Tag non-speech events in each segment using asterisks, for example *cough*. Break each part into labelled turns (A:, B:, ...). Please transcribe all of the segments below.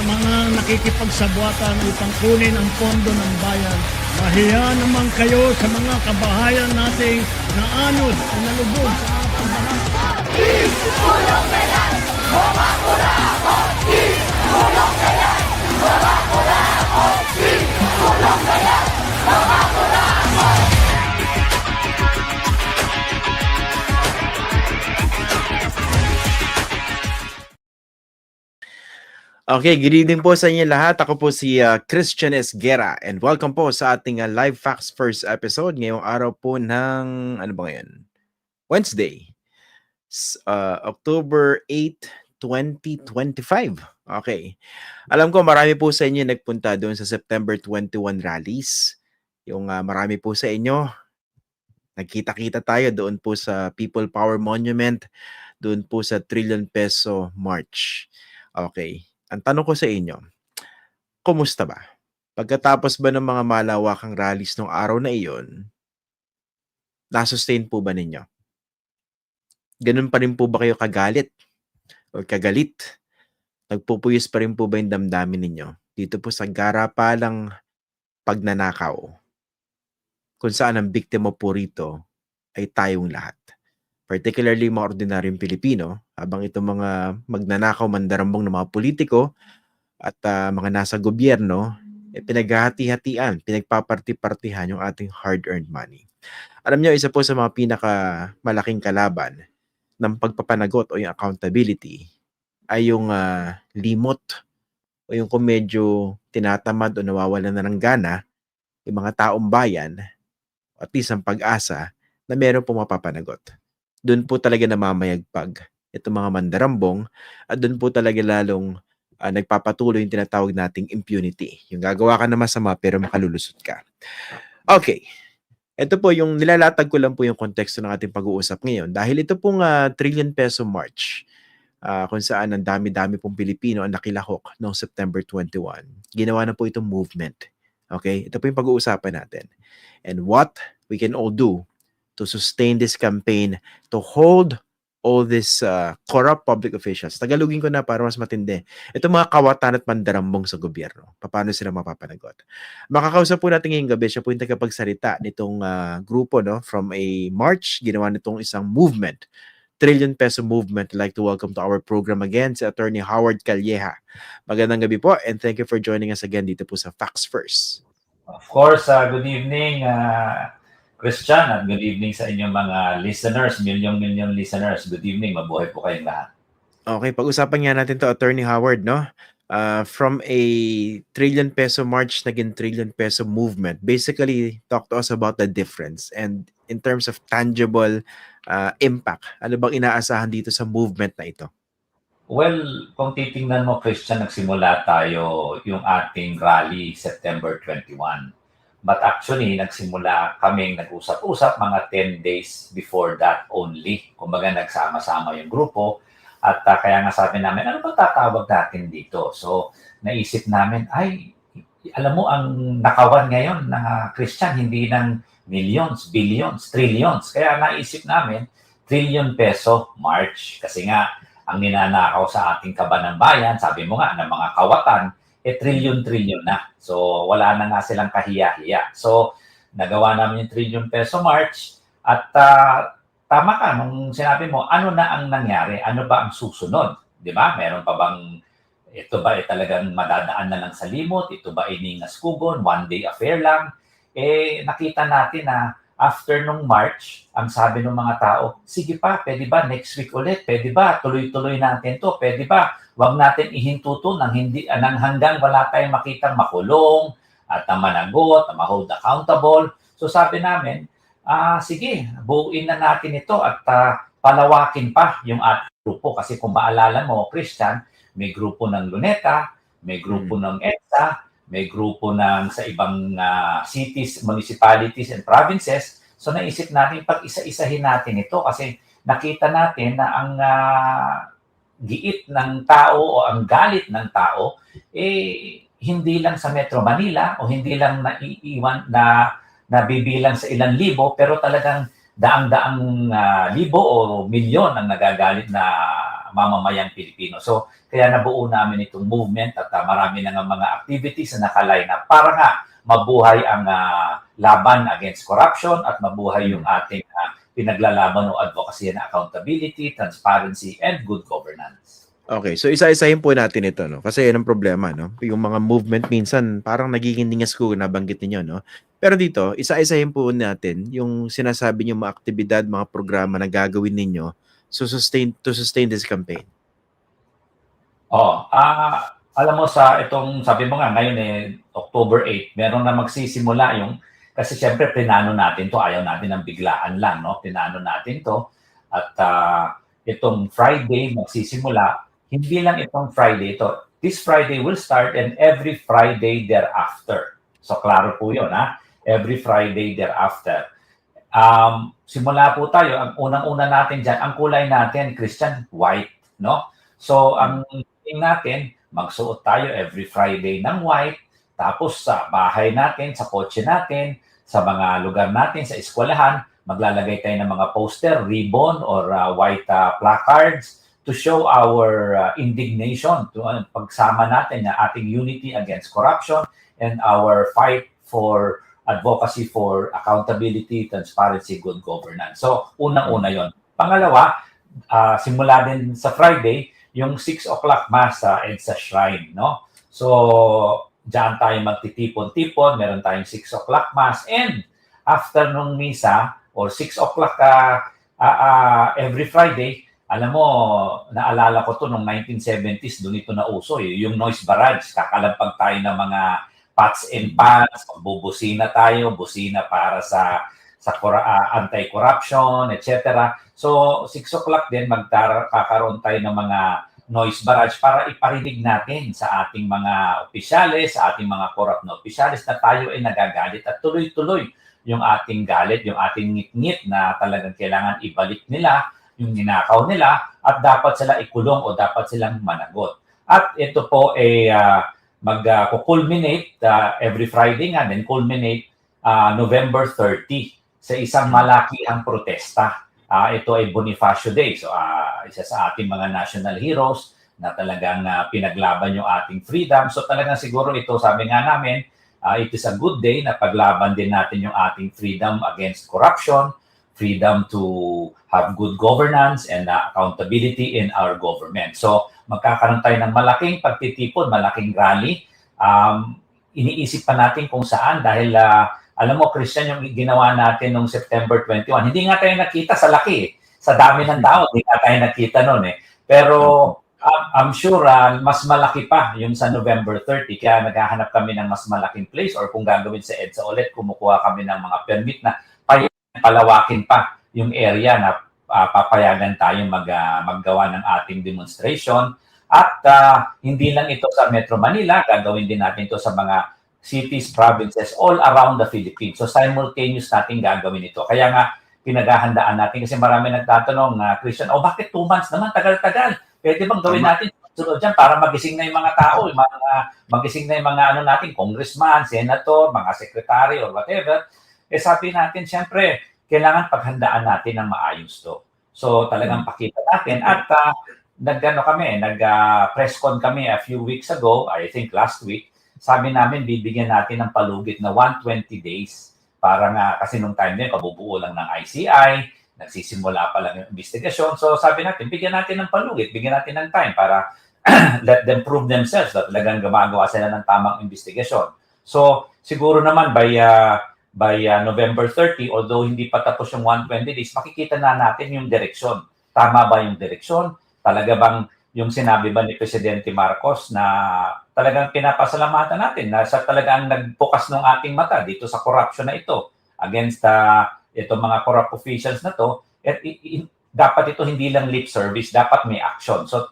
A: sa mga nakikipagsabwatan upang kunin ang pondo ng bayan. Mahiya naman kayo sa mga kabahayan nating naanod o nalubog sa ating bahay.
B: Okay, good evening po sa inyo lahat. Ako po si uh, Christian Esguera and welcome po sa ating uh, Live Facts First episode ngayong araw po ng ano ba ngayon? Wednesday. Uh, October 8, 2025. Okay. Alam ko marami po sa inyo nagpunta doon sa September 21 rallies. Yung uh, marami po sa inyo nagkita-kita tayo doon po sa People Power Monument, doon po sa Trillion Peso March. Okay ang tanong ko sa inyo, kumusta ba? Pagkatapos ba ng mga malawakang rallies nung araw na iyon, nasustain po ba ninyo? Ganun pa rin po ba kayo kagalit? O kagalit? Nagpupuyos pa rin po ba yung damdamin ninyo? Dito po sa garapalang pagnanakaw. Kung saan ang biktima po rito ay tayong lahat particularly mga ordinaryong Pilipino, habang itong mga magnanakaw mandarambong ng mga politiko at ah, mga nasa gobyerno, eh, pinaghahati-hatian, pinagpaparti-partihan yung ating hard-earned money. Alam niyo, isa po sa mga pinakamalaking kalaban ng pagpapanagot o yung accountability ay yung ah, limot o yung kung medyo tinatamad o nawawalan na ng gana yung mga taong bayan at least ang pag-asa na meron pong mapapanagot. Doon po talaga namamayagpag itong mga mandarambong at doon po talaga lalong ah, nagpapatuloy yung tinatawag nating impunity. Yung gagawa ka na masama pero makalulusot ka. Okay. Ito po yung nilalatag ko lang po yung konteksto ng ating pag-uusap ngayon dahil ito pong ah, trillion peso march ah, kung saan ang dami-dami pong Pilipino ang nakilahok noong September 21. Ginawa na po itong movement. Okay? Ito po yung pag-uusapan natin. And what we can all do to sustain this campaign to hold all these uh, corrupt public officials. Tagalogin ko na para mas matindi. Ito mga kawatan at mandarambong sa gobyerno. Paano sila mapapanagot? Makakausap po natin ngayong gabi. Siya po yung tagapagsalita nitong uh, grupo no, from a march. Ginawa nitong isang movement. Trillion peso movement. I'd like to welcome to our program again si Attorney Howard Calleja. Magandang gabi po and thank you for joining us again dito po sa Facts First.
C: Of course, uh, good evening, uh, Christian, at good evening sa inyong mga listeners, milyon-milyon listeners. Good evening, mabuhay po kayong lahat.
B: Okay, pag-usapan nga natin to Attorney Howard, no? Uh, from a trillion peso march naging trillion peso movement. Basically, talk to us about the difference and in terms of tangible uh, impact. Ano bang inaasahan dito sa movement na ito?
C: Well, kung titingnan mo, Christian, nagsimula tayo yung ating rally September 21. But actually, nagsimula kaming nag-usap-usap mga 10 days before that only. Kumbaga, nagsama-sama yung grupo. At uh, kaya nga sabi namin, ano ba tatawag natin dito? So, naisip namin, ay, alam mo, ang nakawan ngayon na Christian, hindi ng millions, billions, trillions. Kaya naisip namin, trillion peso March. Kasi nga, ang ninanakaw sa ating kaban ng bayan, sabi mo nga, ng mga kawatan, eh trillion-trillion na. So, wala na nga silang kahiya-hiya. So, nagawa namin yung trillion peso march at ah, tama ka nung sinabi mo, ano na ang nangyari? Ano ba ang susunod? Di ba? Meron pa bang ito ba ay talagang madadaan na lang sa limot? Ito ba ay ningaskugon? One day affair lang? Eh, nakita natin na after nung March, ang sabi ng mga tao, sige pa, pwede ba next week ulit? Pwede ba tuloy-tuloy natin to? Pwede ba wag natin ihinto to nang hindi nang hanggang wala tayong makitang makulong at na managot, na ma-hold accountable. So sabi namin, ah sige, buuin na natin ito at ah, palawakin pa yung ating grupo kasi kung maalala mo, Christian, may grupo ng Luneta, may grupo ng EDSA, may grupo ng sa ibang ah, cities, municipalities and provinces. So naisip natin pag isa-isahin natin ito kasi nakita natin na ang ah, giit ng tao o ang galit ng tao eh hindi lang sa Metro Manila o hindi lang naiiwan na nabibilang sa ilang libo pero talagang daang-daang ah, libo o milyon ang nagagalit na mamamayang Pilipino. So, kaya nabuo namin itong movement at ah, marami na nga mga activities na nakaline up para nga mabuhay ang ah, laban against corruption at mabuhay yung ating ah, pinaglalaban o advocacy na accountability, transparency, and good governance.
B: Okay, so isa-isahin po natin ito, no? Kasi yan ang problema, no? Yung mga movement minsan parang nagiging dingas ko nabanggit ninyo, no? Pero dito, isa-isahin po natin yung sinasabi niyo mga aktibidad, mga programa na gagawin ninyo so sustain to sustain this campaign.
C: Oh, ah alam mo sa itong sabi mo nga ngayon eh October 8, meron na magsisimula yung kasi siyempre pinano natin to, ayaw natin ng biglaan lang, no? Pinano natin to at ah, itong Friday magsisimula, hindi lang itong Friday to. This Friday will start and every Friday thereafter. So klaro po 'yon, ha? Every Friday thereafter. Um, simula po tayo, ang unang-una natin diyan, ang kulay natin, Christian, white, no? So ang thing natin, magsuot tayo every Friday ng white, tapos sa bahay natin, sa kotse natin, sa mga lugar natin, sa eskwelahan, maglalagay tayo ng mga poster, ribbon, or uh, white uh, placards to show our uh, indignation, to uh, pagsama natin na ating unity against corruption and our fight for advocacy for accountability, transparency, good governance. So, unang-una yon. Pangalawa, ah, simula din sa Friday, yung 6 o'clock mass sa EDSA Shrine, no? So, diyan tayo magtitipon-tipon, meron tayong 6 o'clock mass, and after nung misa, or 6 o'clock ah, ah, ah, every Friday, alam mo, naalala ko to nung 1970s, doon ito na uso, eh, yung noise barrage, kakalampag tayo ng mga pots and pans, magbubusina tayo, busina para sa sa ah, anti-corruption, etc. So, 6 o'clock din, magkakaroon tayo ng mga noise barrage para iparinig natin sa ating mga opisyales, sa ating mga corrupt na opisyales na tayo ay nagagalit at tuloy-tuloy yung ating galit, yung ating ngit-ngit na talagang kailangan ibalik nila, yung ninakaw nila, at dapat sila ikulong o dapat silang managot. At ito po ay ah, mag-culminate every Friday nga, then culminate ah, November 30 sa isang malakihang protesta. Ah, ito ay Bonifacio Day. So, ah, isa sa ating mga national heroes na talagang ah, pinaglaban yung ating freedom. So, talagang siguro ito, sabi nga namin, ah, it is a good day na paglaban din natin yung ating freedom against corruption, freedom to have good governance and ah, accountability in our government. So, magkakaroon tayo ng malaking pagtitipon, malaking rally. Um, iniisip pa natin kung saan dahil ah, alam mo, Christian, yung ginawa natin noong September 21, hindi nga tayo nakita sa laki. eh. Sa dami ng tao, hindi nga tayo nakita noon eh. Pero I'm sure ah, mas malaki pa yung sa November 30. Kaya naghahanap kami ng mas malaking place or kung gagawin sa EDSA ulit, kumukuha kami ng mga permit na palawakin pa yung area na ah, papayagan tayo mag, ah, maggawa ng ating demonstration. At ah, hindi lang ito sa Metro Manila, gagawin din natin ito sa mga cities, provinces all around the Philippines. So simultaneous natin gagawin ito. Kaya nga pinaghahandaan natin kasi marami nagtatanong na Christian, oh bakit two months naman? Tagal-tagal. Pwede bang gawin natin sunod dyan para magising na yung mga tao, yung mga, magising na yung mga ano natin, congressman, senator, mga secretary or whatever. Eh sabi natin, siyempre, kailangan paghandaan natin ng maayos to. So talagang pakita natin. At uh, nagano kami, nag-press con kami a few weeks ago, I think last week, sabi namin bibigyan natin ng palugit na 120 days. Para nga kasi nung time din kabubuo lang ng ICI, nagsisimula pa lang yung investigasyon. So sabi natin, bigyan natin ng palugit, bigyan natin ng time para *clears throat* let them prove themselves na talagang gumagawa sila ng tamang investigasyon. So siguro naman by uh, by uh, November 30, although hindi pa tapos yung 120 days, makikita na natin yung direksyon. Tama ba yung direksyon? Talaga bang yung sinabi ba ni Presidente Marcos na talagang pinapasalamatan natin na sa talagang nagbukas ng ating mata dito sa corruption na ito against uh, itong mga corrupt officials na to, at i- dapat ito hindi lang lip service, dapat may action. So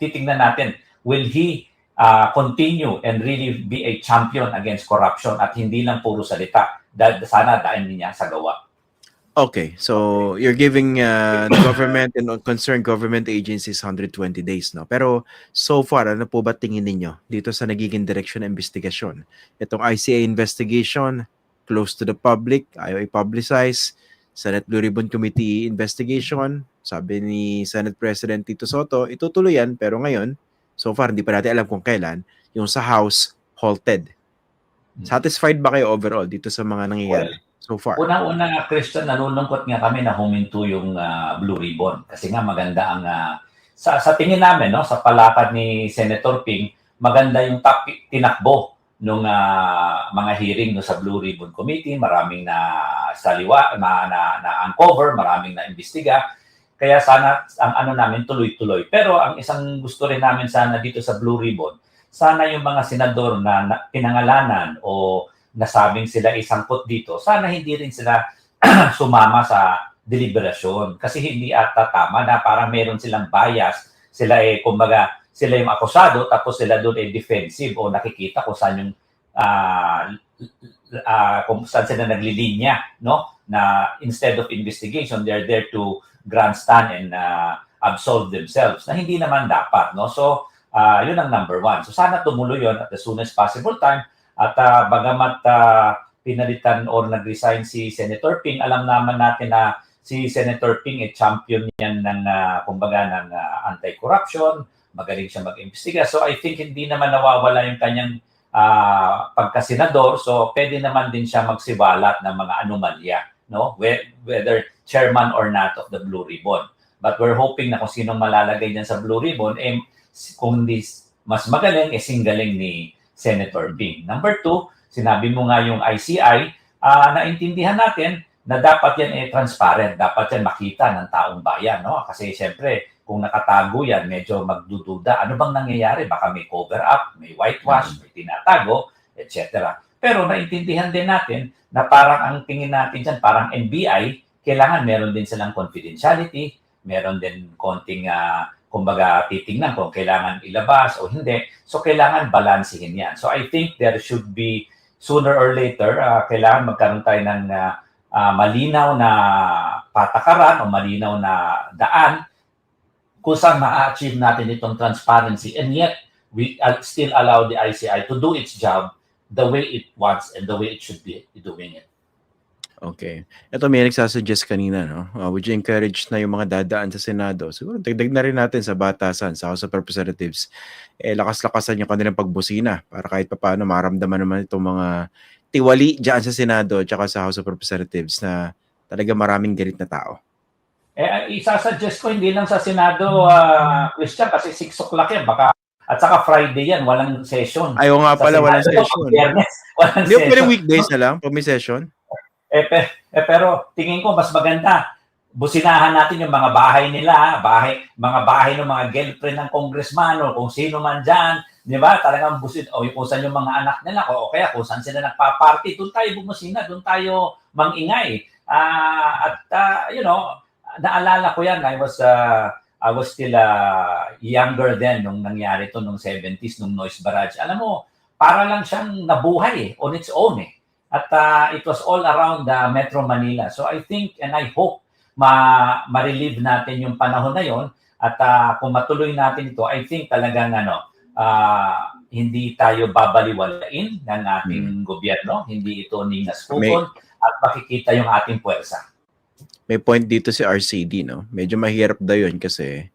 C: titingnan natin, will he uh, continue and really be a champion against corruption at hindi lang puro salita. Dahil sana daan niya sa gawa.
B: Okay, so you're giving uh, the government and concerned government agencies 120 days, no? Pero so far, ano po ba tingin ninyo dito sa nagiging direksyon ng investigasyon? Itong ICA investigation, close to the public, ayaw i-publicize. Senate Blue Ribbon Committee investigation. Sabi ni Senate President Tito Soto, itutuloy yan pero ngayon, so far hindi pa natin alam kung kailan, yung sa House halted. Satisfied ba kayo overall dito sa mga nangyayari so far?
C: Unang-una nga, Christian, nalulungkot nga kami na huminto yung ah, Blue Ribbon. Kasi nga maganda ang... ah, sa, sa tingin namin, no, sa palakad ni Senator Ping, maganda yung tap, tinakbo nung ah, mga hearing no, sa Blue Ribbon Committee. Maraming na saliwa, na, na, na uncover, maraming na imbestiga. Kaya sana ang ano namin tuloy-tuloy. Pero ang isang gusto rin namin sana dito sa Blue Ribbon, sana yung mga senador na, na pinangalanan o nasabing sila isangkot dito, sana hindi rin sila *clears throat* sumama sa deliberasyon. Kasi hindi ata tama na parang meron silang bias. Sila eh, kumbaga, sila yung akusado, tapos sila doon eh defensive o nakikita kung saan yung ah, ah, kung saan sila naglilinya, no? Na instead of investigation, they're there to grandstand and ah, absolve themselves na hindi naman dapat, no? So, ah, yun ang number one. So, sana tumuloy yun at the soonest possible time. At ah, bagamat ah, pinalitan or nag-resign si Senator Ping, alam naman natin na si Senator Ping ay champion yan ng, ah, kumbaga, ng ah, anti-corruption, magaling siya mag-imbestiga. So I think hindi naman nawawala yung kanyang ah, pagkasenador. So pwede naman din siya magsiwalat ng mga anomalya, no? Whe- Whether chairman or not of the Blue Ribbon. But we're hoping na kung sinong malalagay dyan sa Blue Ribbon, eh, kung hindi mas magaling, eh singgaling ni Senator Ping. Number two, sinabi mo nga yung ICI, ah, naintindihan natin na dapat yan eh transparent, dapat yan makita ng taong bayan, no? Kasi siyempre, kung nakatago yan, medyo magdududa. Ano bang nangyayari? Baka may cover up, may whitewash, may tinatago, etc. Pero naintindihan din natin na parang ang tingin natin dyan, parang NBI, kailangan meron din silang confidentiality, meron din konting, ah, kumbaga, titingnan kung kailangan ilabas o hindi. So, kailangan balansihin yan. So, I think there should be, sooner or later, ah, kailangan magkaroon tayo ng ah, ah, malinaw na patakaran o malinaw na daan kung saan ma-achieve natin itong transparency and yet we still allow the ICI to do its job the way it wants and the way it should be doing it.
B: Okay. Ito may nagsasuggest kanina, no? Uh, would you encourage na yung mga dadaan sa Senado? Siguro dagdag na rin natin sa batasan, sa House of Representatives. Eh, lakas-lakasan yung kanilang pagbusina para kahit papaano maramdaman naman itong mga tiwali dyan sa Senado at sa House of Representatives na talaga maraming galit na tao.
C: Eh, isasuggest ko hindi lang sa Senado, uh, Christian, kasi 6 o'clock yan. Baka, at saka Friday yan, walang session.
B: Ayaw nga
C: Sa
B: pala, walang
C: Senado,
B: session.
C: Biyernes, *laughs* walang
B: Hindi
C: session.
B: pwede weekdays na lang pag may session.
C: Eh, pe- eh, pero tingin ko mas maganda. Businahan natin yung mga bahay nila, bahay, mga bahay ng mga girlfriend ng congressman o kung sino man dyan. Di ba? Talagang busin, o kung saan yung mga anak nila, o kaya kung saan sila nagpa-party, doon tayo bumusina, doon tayo mangingay. Ah, at, ah, you know, naalala ko yan, I was, uh, I was still uh, younger then nung nangyari to nung 70s, nung noise barrage. Alam mo, para lang siyang nabuhay eh, on its own eh. At uh, it was all around the Metro Manila. So I think and I hope ma ma-relieve natin yung panahon na yon at uh, kung matuloy natin ito, I think talagang ano, uh, hindi tayo babaliwalain ng ating gobyerno, hindi ito ningas pukol at makikita yung ating puwersa.
B: May point dito si RCD, no? Medyo mahirap daw yun kasi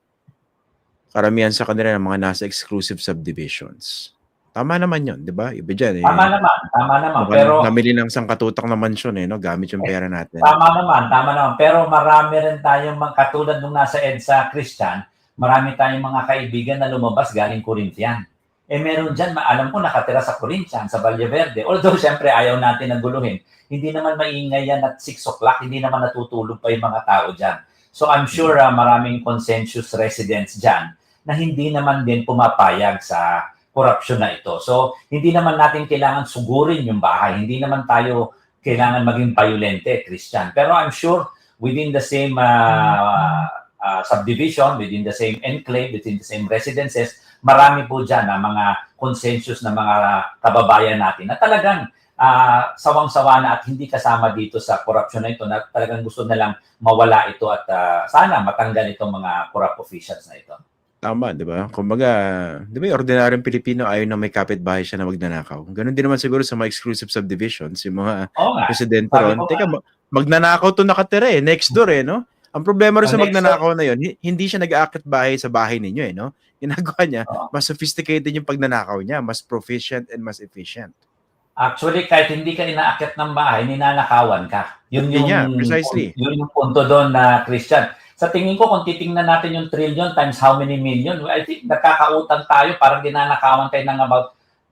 B: karamihan sa kanila ng mga nasa exclusive subdivisions. Tama naman yun, di ba? Iba dyan eh.
C: Tama naman, tama naman.
B: Mukhang
C: Pero
B: namili ng isang katutak na mansyon eh, no? Gamit yung pera natin.
C: Tama naman, tama naman. Pero marami rin tayong mga katulad nung nasa EDSA Christian, marami tayong mga kaibigan na lumabas galing Corinthian. Eh meron dyan, ma- alam ko nakatira sa Corinthian, sa Valle Verde. Although siyempre ayaw natin na guluhin. Hindi naman maingay yan at 6 o'clock, hindi naman natutulog pa yung mga tao dyan. So I'm sure ah, maraming consensus residents dyan na hindi naman din pumapayag sa korupsyon na ito. So hindi naman natin kailangan sugurin yung bahay. Hindi naman tayo kailangan maging violente, Christian. Pero I'm sure within the same uh, uh, subdivision, within the same enclave, within the same residences, marami po dyan na mga consensus na mga kababayan natin na talagang ah, sawang-sawa na at hindi kasama dito sa korupsyon na ito na talagang gusto na lang mawala ito at ah, sana matanggal itong mga corrupt officials na ito.
B: Tama, di ba? Kumbaga, di ba yung ordinaryong Pilipino ayaw na may kapitbahay siya na magnanakaw. Ganon din naman siguro sa mga exclusive subdivisions, yung mga presidente ron. Teka, Magnanakaw to nakatira eh, next door eh, no? Ang problema rin sa magnanakaw na hi- hindi siya nag-aakit bahay sa bahay ninyo eh, no? Ginagawa niya,
C: Oo.
B: mas sophisticated yung pagnanakaw niya, mas proficient and mas efficient.
C: Actually, kahit hindi ka inaakit ng bahay, ninanakawan ka. Yun
B: Yun
C: yung,
B: nga, precisely.
C: Yun yung punto doon na Christian. Sa tingin ko, kung titingnan natin yung trillion times how many million, I think nakakautang tayo, parang dinanakawan tayo ng about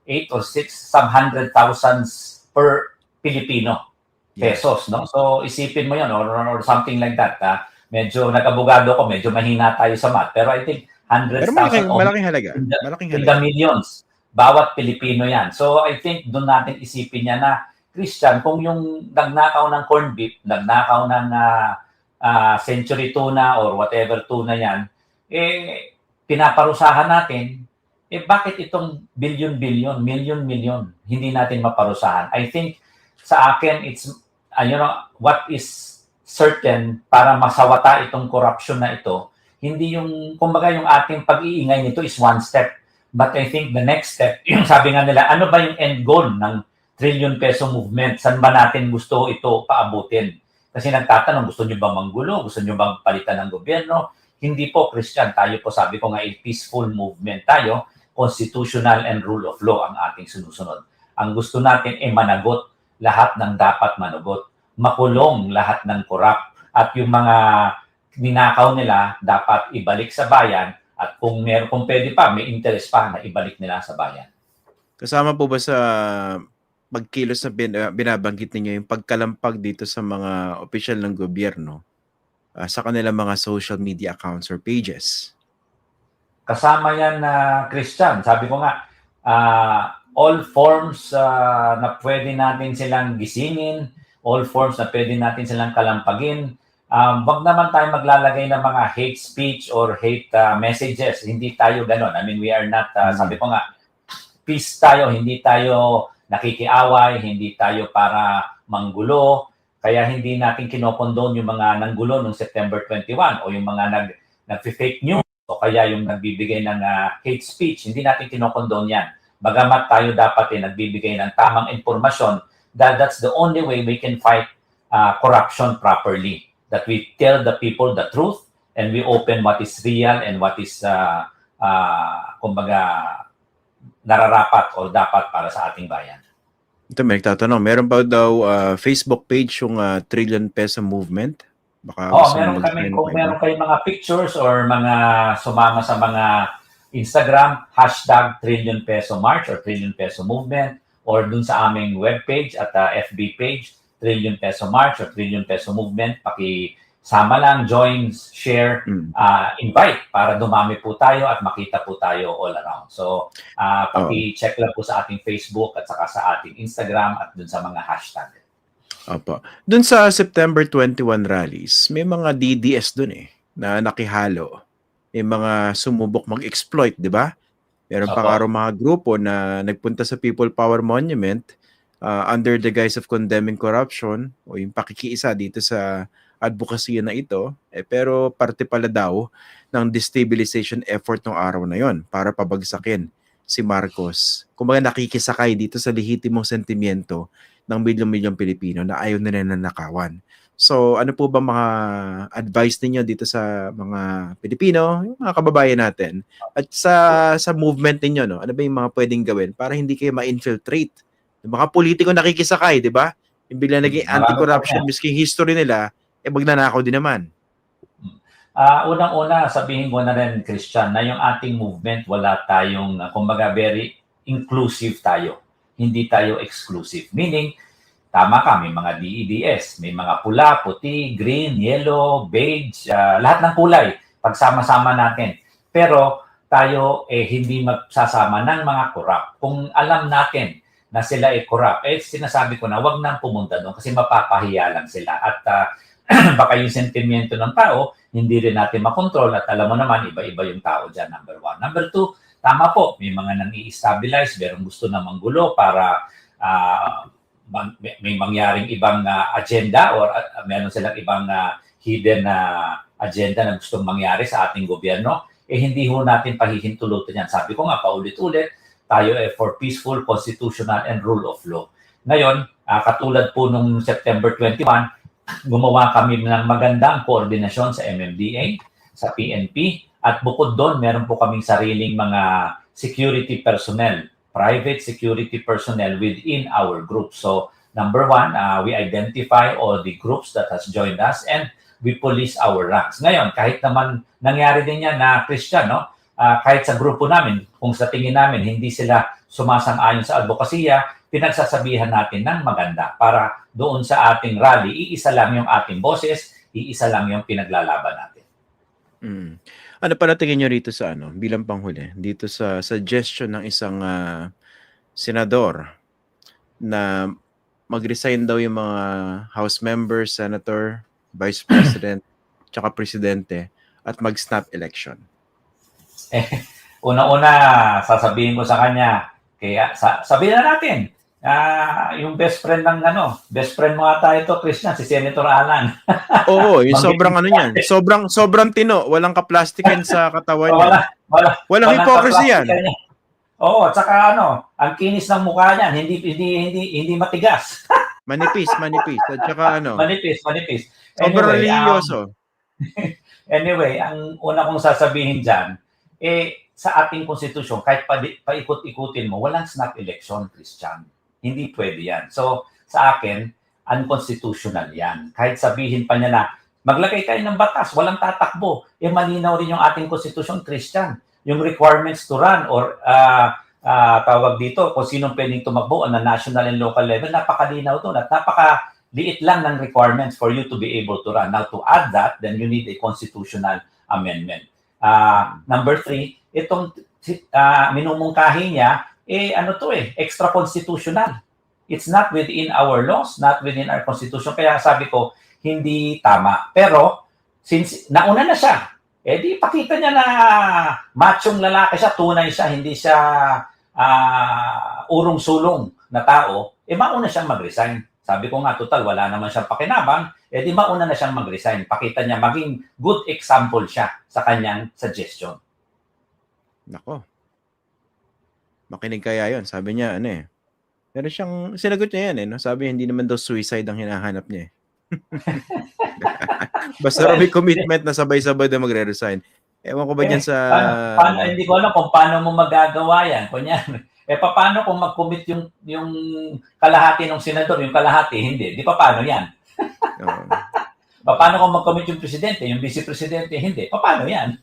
C: 8 or 6, some hundred thousands per Pilipino
B: Yeah.
C: pesos, no? So, isipin mo yun or, or something like that. ah. medyo nag-abogado ko, medyo mahina tayo sa math. Pero I think hundreds
B: Pero malaking,
C: thousand
B: malaking halaga.
C: in the-
B: Malaking
C: in the
B: halaga.
C: millions. Bawat Pilipino yan. So I think doon natin isipin niya na, Christian, kung yung nagnakaw ng corned beef, nagnakaw ng ah, ah, century tuna or whatever tuna yan, eh, pinaparusahan natin, eh bakit itong billion-billion, million-million, hindi natin maparusahan? I think sa akin, it's, ah, you know, what is certain para masawata itong corruption na ito, hindi yung, kumbaga yung ating pag-iingay nito is one step. But I think the next step, *clears throat* yung sabi nga nila, ano ba yung end goal ng trillion peso movement? Saan ba natin gusto ito paabutin? Kasi nagtatanong, gusto nyo bang manggulo? Gusto nyo bang palitan ng gobyerno? Hindi po, Christian. Tayo po, sabi ko nga, a peaceful movement tayo. Constitutional and rule of law ang ating sinusunod. Ang gusto natin ay managot lahat ng dapat managot. Makulong lahat ng korap. At yung mga ninakaw nila, dapat ibalik sa bayan at kung meron kung pwede pa, may interest pa na ibalik nila sa bayan.
B: Kasama po ba sa pagkilos na bin, uh, binabanggit ninyo yung pagkalampag dito sa mga opisyal ng gobyerno uh, sa kanilang mga social media accounts or pages?
C: Kasama yan na Christian. Sabi ko nga, ah, all forms ah, na pwede natin silang gisingin, all forms na pwede natin silang kalampagin. Um, wag naman tayo maglalagay ng mga hate speech or hate ah, messages. Hindi tayo ganon. I mean, we are not, ah,
B: Mhm.
C: sabi ko nga, peace tayo, hindi tayo nakikiaway, hindi tayo para manggulo. Kaya hindi natin kinokondone yung mga nanggulo noong September 21 o yung mga nag, nag-fake news o kaya yung nagbibigay ng ah, hate speech. Hindi natin kinokondone yan. Bagamat tayo dapat eh, nagbibigay ng tamang informasyon that that's the only way we can fight ah, corruption properly. That we tell the people the truth and we open what is real and what is, uh, uh, kumbaga, nararapat o dapat para sa ating bayan.
B: Ito may nagtatanong, meron ba daw uh, Facebook page yung uh, Trillion Peso Movement? Baka
C: Oh, meron kami kung
B: kayo.
C: meron kayong mga pictures or mga sumama sa mga Instagram hashtag Trillion Peso March or Trillion Peso Movement or dun sa aming webpage at uh, FB page Trillion Peso March or Trillion Peso Movement paki sama lang join share
B: Mm.
C: uh, invite para dumami po tayo at makita po tayo all around. So, uh, paki-check lang po sa ating Facebook at saka sa ating Instagram at dun sa mga hashtag.
B: Opo. Doon sa September 21 rallies, may mga DDS doon eh, na nakihalo. May mga sumubok mag-exploit, di ba? Meron pa
C: Opo.
B: nga raw mga grupo na nagpunta sa People Power Monument uh, under the guise of condemning corruption o yung pakikiisa dito sa advocacy na ito, eh, pero parte pala daw ng destabilization effort ng araw na yon para pabagsakin si Marcos. Kumbaga nakikisakay dito sa lehitimong sentimiento ng milyong-milyong Pilipino na ayaw na nakawan. So, ano po ba mga advice ninyo dito sa mga Pilipino, yung mga kababayan natin, at sa sa movement ninyo, no? Ano ba yung mga pwedeng gawin para hindi kayo ma-infiltrate? Mga politiko nakikisakay, di ba? Yung bigla naging
C: Marami
B: anti-corruption, miski history nila, eh magnanakaw din naman.
C: Ah, unang-una, sabihin ko na rin, Christian, na yung ating movement, wala tayong, ah, kumbaga, very inclusive tayo. Hindi tayo exclusive. Meaning, tama ka, may mga DEDS, may mga pula, puti, green, yellow, beige, ah, lahat ng kulay, pagsama-sama natin. Pero tayo eh hindi magsasama ng mga corrupt. Kung alam natin na sila ay corrupt, eh sinasabi ko na wag nang pumunta doon kasi mapapahiya lang sila. At ah, *clears throat* baka yung sentimiento ng tao, hindi rin natin makontrol at alam mo naman, iba-iba yung tao dyan, number one. Number two, tama po, may mga nang i-stabilize, merong gusto na manggulo para man- may, may mangyaring ibang ah, agenda or ah, meron silang ibang ah, hidden na agenda na gustong mangyari sa ating gobyerno, eh hindi ho natin pahihintulutan yan. Sabi ko nga, paulit-ulit, tayo eh for peaceful, constitutional, and rule of law. Ngayon, ah, katulad po nung September 21, gumawa kami ng magandang koordinasyon sa MMDA, sa PNP, at bukod doon, meron po kaming sariling mga security personnel, private security personnel within our group. So, number one, uh, we identify all the groups that has joined us and we police our ranks. Ngayon, kahit naman nangyari din yan na Christian, no? Ah, kahit sa grupo namin, kung sa tingin namin hindi sila sumasang-ayon sa advokasya, pinagsasabihan natin ng maganda para doon sa ating rally, iisa lang yung ating boses, iisa lang yung pinaglalaban natin.
B: Mm. Ano pala tingin nyo rito sa ano, bilang panghuli, dito sa suggestion ng isang ah, senador na mag-resign daw yung mga House members, Senator, Vice President, *clears throat* tsaka Presidente at mag-snap election.
C: Una-una, sasabihin ko sa kanya, kaya sa, sabihin na natin, ah, yung best friend ng ano, best friend mo ata ito, Christian, si Senator Alan. *laughs*
B: Oo, yung
C: Banggitin
B: sobrang ano niyan. Sobrang sobrang tino, walang kaplastikan sa katawan niya. *laughs*
C: wala, wala,
B: Walang
C: walang
B: hypocrisy yan.
C: niya. Oo, at saka ano, ang kinis ng mukha niyan, hindi hindi hindi hindi matigas. *laughs*
B: Manipis, manipis. At saka ano,
C: Manipis, manipis.
B: sobrang
C: Anyway, um,
B: religyoso.
C: Anyway, ang una kong sasabihin dyan, eh, sa ating konstitusyon, kahit pa, paikot-ikutin mo, walang snap election, Christian. Hindi pwede yan. So, sa akin, unconstitutional yan. Kahit sabihin pa niya na, maglagay kayo ng batas, walang tatakbo. Eh, malinaw rin yung ating konstitusyon, Christian. Yung requirements to run or ah, ah, tawag dito, kung sinong pwedeng tumakbo on a national and local level, napakalinaw doon at napaka liit lang ng requirements for you to be able to run. Now, to add that, then you need a constitutional amendment. Ah, number three, itong uh, minumungkahi niya, eh ano to eh, extra constitutional. It's not within our laws, not within our constitution. Kaya sabi ko, hindi tama. Pero, since nauna na siya, eh di pakita niya na machong lalaki siya, tunay siya, hindi siya ah, urong-sulong na tao, eh mauna siyang mag-resign. Sabi ko nga, total, wala naman siyang pakinabang, eh di mauna na siyang mag-resign. Pakita niya, maging good example siya sa kanyang suggestion.
B: Nako. Makinig kaya yon Sabi niya, ano eh. Pero siyang, sinagot niya yan eh. No? Sabi hindi naman daw suicide ang hinahanap niya eh. *laughs* Basta raw may commitment na sabay-sabay na magre-resign. Ewan ko ba dyan sa...
C: Paano, paano, hindi ko alam kung paano mo magagawa yan. Kunyari, eh paano kung mag-commit yung, yung kalahati ng senador, yung kalahati, hindi. Di pa paano yan?
B: Oo.
C: Paano kung mag-commit yung presidente, yung vice-presidente, hindi. Paano yan?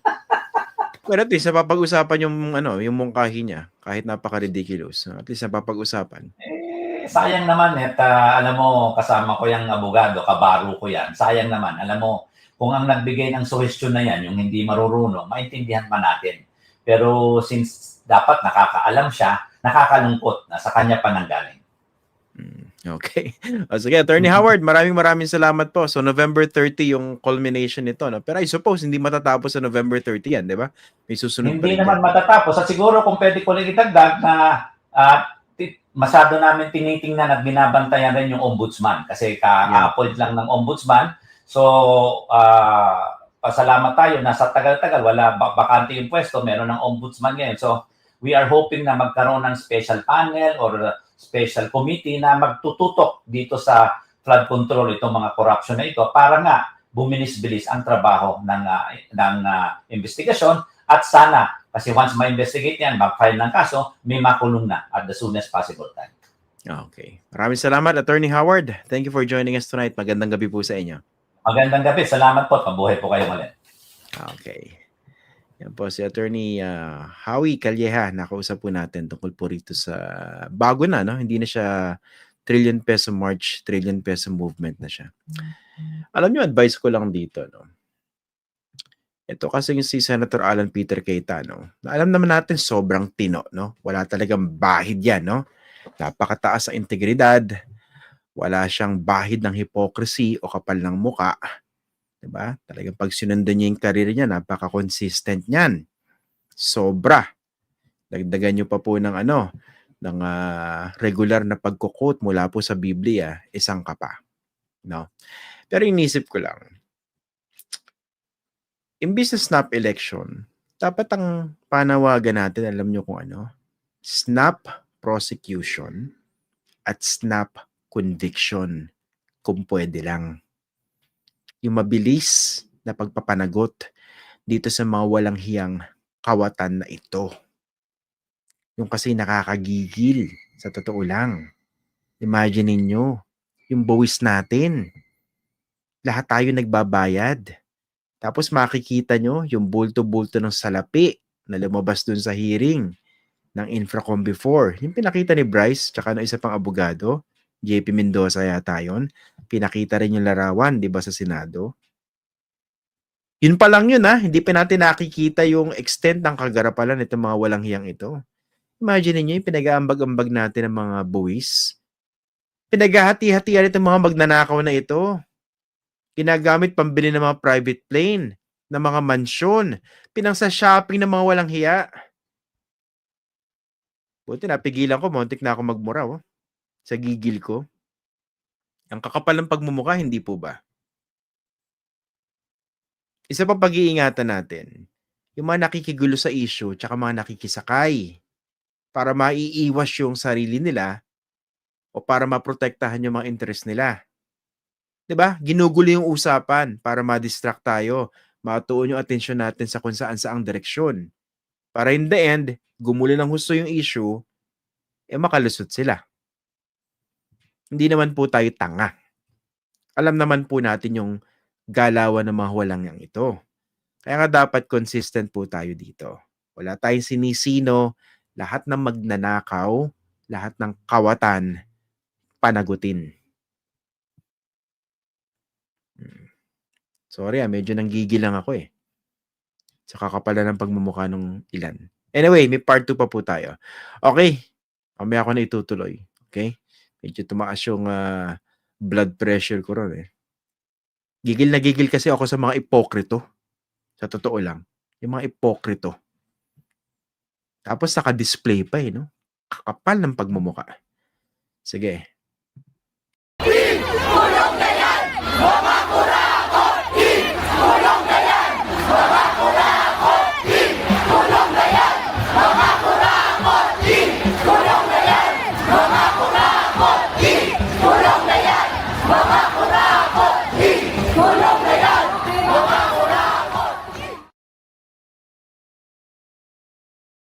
C: *laughs*
B: Pero at least napapag-usapan yung ano, yung mungkahi niya kahit napaka-ridiculous. At least napapag-usapan.
C: Eh, sayang naman at ah, alam mo, kasama ko yung abogado, kabaro ko yan. Sayang naman, alam mo, kung ang nagbigay ng suggestion na yan, yung hindi marurunong, maintindihan pa natin. Pero since dapat nakakaalam siya, nakakalungkot na sa kanya pa nanggaling.
B: Mm, Okay. *laughs* O sige, Attorney Howard, maraming maraming salamat po. So November 30 yung culmination nito, no? Pero I suppose hindi matatapos sa November 30 yan, di ba? May susunod pa
C: Hindi naman matatapos. At siguro kung pwede ko lang itagdag na ti- masyado namin tinitingnan at binabantayan rin yung ombudsman kasi ka-appoint lang ng ombudsman. So, ah, pasalamat tayo na sa tagal-tagal wala ba- bakante yung pwesto, meron ng ombudsman ngayon. So, we are hoping na magkaroon ng special panel or special committee na magtututok dito sa flood control itong mga corruption na ito para nga bumilis-bilis ang trabaho ng ah, ng ah, investigasyon at sana kasi once ma-investigate yan, mag-file ng kaso, may makulong na at the soonest possible time.
B: Okay. Maraming salamat, Attorney Howard. Thank you for joining us tonight. Magandang gabi po sa inyo.
C: Magandang gabi. Salamat po. Mabuhay po kayo ulit.
B: Okay. Yan po si Attorney ah, Howie Calleja. Nakausap po natin tungkol po rito sa bago na, no? Hindi na siya trillion peso march, trillion peso movement na siya. Alam niyo, advice ko lang dito, no? Ito kasi yung si Senator Alan Peter Cayetano. Alam naman natin sobrang tino, no? Wala talagang bahid yan, no? Napakataas sa integridad. Wala siyang bahid ng hypocrisy o kapal ng muka. 'Di ba? Talagang pag sinundan niya yung career niya, napaka-consistent niyan. Sobra. Dagdagan niyo pa po ng ano, ng ah, regular na pagko-quote mula po sa Biblia, isang ka pa. No? Pero inisip ko lang, imbis na snap election, dapat ang panawagan natin, alam niyo kung ano, snap prosecution at snap conviction kung pwede lang. Yung mabilis na pagpapanagot dito sa mga walang hiyang kawatan na ito. Yung kasi nakakagigil sa totoo lang. Imagine ninyo, yung buwis natin. Lahat tayo nagbabayad. Tapos makikita nyo yung bulto-bulto ng salapi na lumabas dun sa hearing ng Infracom before. Yung pinakita ni Bryce tsaka ng isa pang abogado, JP Mendoza yata yun. Pinakita rin yung larawan, di ba, sa Senado. Yun pa lang yun ha, hindi pa natin nakikita yung extent ng kagarapalan nitong mga walang hiyang ito. Imagine niyo yung pinag-aambag-ambag natin ng mga buwis. Pinaghahati-hatian itong mga magnanakaw na ito. Ginagamit pambili ng mga private plane, ng mga mansyon, pinang sa shopping ng mga walang hiya. Buti napigilan ko, montik na ako magmura oh, sa gigil ko. Ang kakapal ng pagmumukha, hindi po ba? Isa pa pag-iingatan natin, yung mga nakikigulo sa issue tsaka mga nakikisakay para maiiwas yung sarili nila o para maprotektahan yung mga interest nila. 'Di ba? Ginugulo yung usapan para ma-distract tayo, matuon yung atensyon natin sa kung saan saang direksyon. Para in the end, gumulo ng husto yung issue, eh makalusot sila. Hindi naman po tayo tanga. Alam naman po natin yung galawan ng mga walang yang ito. Kaya nga dapat consistent po tayo dito. Wala tayong sinisino, lahat ng magnanakaw, lahat ng kawatan, panagutin. Hmm. Sorry ah, medyo nanggigil lang ako eh. Sa kakapala ng pagmumukha ng ilan. Anyway, may part 2 pa po tayo. Okay, mamaya ako na itutuloy. Okay? Medyo tumaas yung ah, blood pressure ko ron eh. Gigil na gigil kasi ako sa mga ipokrito. Sa totoo lang. Yung mga ipokrito. Tapos naka-display pa eh, no? Kakapal ng pagmumuka. Sige.